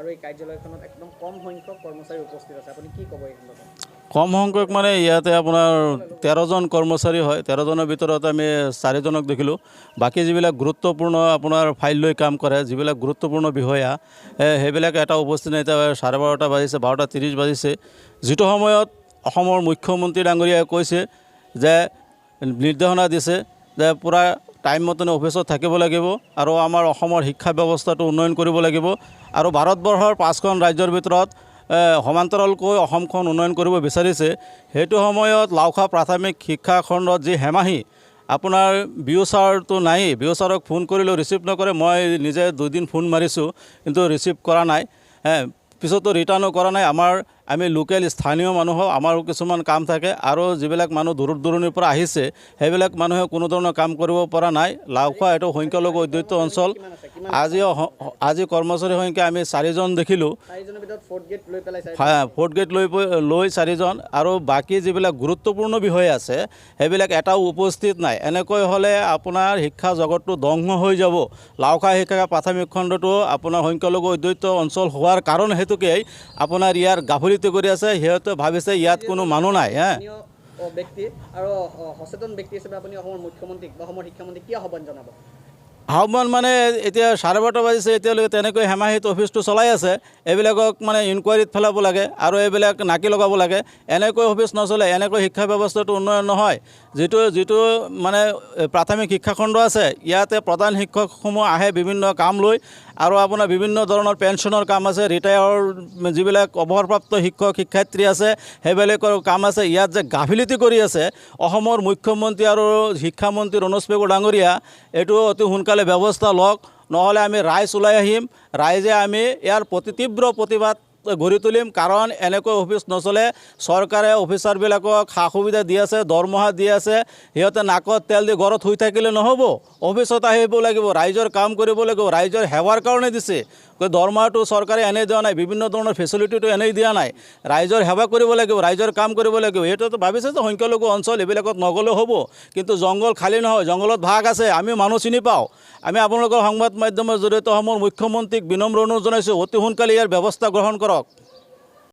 আৰু এই কাৰ্যালয়খনত একদম কম সংখ্যক কৰ্মচাৰী উপস্থিত আছে। আপুনি কি ক'ব এই কম সংখ্যক মানে ইয়াতে আপোনাৰ তেৰজন কৰ্মচাৰী হয়। তেৰজনৰ ভিতৰত আমি চাৰিজনক দেখিলোঁ। বাকী যিবিলাক গুৰুত্বপূৰ্ণ আপোনাৰ ফাইল লৈ কাম কৰে, যিবিলাক গুৰুত্বপূৰ্ণ বিষয়া সেইবিলাক এটা উপস্থিত নাই। এতিয়া চাৰে বাৰটা বাজিছে, বাৰটা ত্ৰিছ বাজিছে। যিটো সময়ত অসমৰ মুখ্যমন্ত্ৰী ডাঙৰীয়াই কৈছে যে, নিৰ্দেশনা দিছে যে, পূৰা টাইম মতে অফিচত থাকিব লাগিব আৰু আমাৰ অসমৰ শিক্ষা ব্যৱস্থাটো উন্নয়ন কৰিব লাগিব আৰু ভাৰতবৰ্ষৰ পাঁচখন ৰাজ্যৰ ভিতৰত সমান্তৰালকৈ অসমখন উন্নয়ন কৰিব বিচাৰিছে। সেইটো সময়ত লাওখা প্ৰাথমিক শিক্ষা খণ্ডত যি হেমাহি আপোনাৰ বিঅ' ছাৰটো নায়েই বিঅ' ছাৰক ফোন কৰিলেও ৰিচিভ নকৰে মই নিজে দুদিন ফোন মাৰিছোঁ কিন্তু ৰিচিভ কৰা নাই। পিছতো ৰিটাৰ্ণো কৰা নাই। আমাৰ আমি লোকেল স্থানীয় মানুহৰ আমাৰো কিছুমান কাম থাকে, আৰু যিবিলাক মানুহ দূৰ দূৰণিৰ পৰা আহিছে, সেইবিলাক মানুহে কোনো ধৰণৰ কাম কৰিব পৰা নাই। লাওখোৱা এইটো সংখ্যালঘু অধ্যুষিত অঞ্চল। আজি আজি কৰ্মচাৰীৰ সংখ্যা আমি চাৰিজন দেখিলোঁ। ফ'ৰ্থ গেট লৈ লৈ চাৰিজন, আৰু বাকী যিবিলাক গুৰুত্বপূৰ্ণ বিষয় আছে, সেইবিলাক এটাও উপস্থিত নাই। এনেকৈ হ'লে আপোনাৰ শিক্ষা জগতটো ধ্বংস হৈ যাব। লাওখা শিক্ষা প্ৰাথমিক খণ্ডটো আপোনাৰ সংখ্যালঘু অধ্যুষিত অঞ্চল হোৱাৰ কাৰণ হেতুকেই আপোনাৰ ইয়াৰ গাফিলতি কৰি আছে সিহঁতে ভাবিছে ইয়াত কোনো মানুহ নাই হে? ব্যক্তি আৰু সচেতন ব্যক্তি হিচাপে আপুনি অসমৰ মুখ্যমন্ত্ৰীক বা অসমৰ শিক্ষামন্ত্ৰীক কি আহ্বান জনাব? আহ্বান মানে এতিয়া চাৰে বাৰটা বাজিছে, এতিয়ালৈকে তেনেকৈ হেমাহিত অফিচটো চলাই আছে। এইবিলাকক মানে ইনকুৱাৰীত পেলাব লাগে আৰু এইবিলাক নাকি লগাব লাগে। এনেকৈ অফিচ নচলে, এনেকৈ শিক্ষা ব্যৱস্থাটো উন্নয়ন নহয়। যিটো যিটো মানে প্ৰাথমিক শিক্ষাখণ্ড আছে, ইয়াতে প্ৰধান শিক্ষকসমূহ আহে বিভিন্ন কাম লৈ আৰু আপোনাৰ বিভিন্ন ধৰণৰ পেঞ্চনৰ কাম আছে ৰিটায়াৰ যিবিলাক অৱসৰপ্ৰাপ্ত শিক্ষক, শিক্ষয়িত্ৰী আছে, সেইবিলাকৰ কাম আছে। ইয়াত যে গাফিলতি কৰি আছে, অসমৰ মুখ্যমন্ত্ৰী আৰু শিক্ষামন্ত্ৰী ৰনোজ পেগু ডাঙৰীয়া, এইটো অতি সোনকালে ব্যৱস্থা লওক নহ'লে আমি ৰাইজ ওলাই আহিম। ৰাইজে আমি ইয়াৰ প্ৰতি তীব্ৰ প্ৰতিবাদ গঢ়ি তুলিম, কাৰণ এনেকৈ অফিচ নচলে। চৰকাৰে অফিচাৰবিলাকক সা সুবিধা দি আছে, দৰমহা দি আছে। সিহঁতে নাকত তেল দি ঘৰত শুই থাকিলে নহ'ব। অফিচত আহিব লাগিব, ৰাইজৰ কাম কৰিব লাগিব। ৰাইজৰ সেৱাৰ কাৰণে দিছে। দৰমহাটো চৰকাৰে এনেই দিয়া নাই, বিভিন্ন ধৰণৰ ফেচিলিটিটো এনেই দিয়া নাই। ৰাইজৰ সেৱা কৰিব লাগিব, ৰাইজৰ কাম কৰিব লাগিব। সেইটোতো ভাবিছে যে সংখ্যালঘু অঞ্চল এইবিলাকত নগ'লেও হ'ব, কিন্তু জংঘল খালী নহয়, জংঘলত ভাগ আছে আমি মানুহ চিনি পাওঁ। আমি আপোনালোকৰ সংবাদ মাধ্যমৰ জৰিয়তে অসমৰ মুখ্যমন্ত্ৰীক বিনম্ৰ অনুৰোধ জনাইছোঁ, অতি সোনকালে ইয়াৰ ব্যৱস্থা গ্ৰহণ কৰক।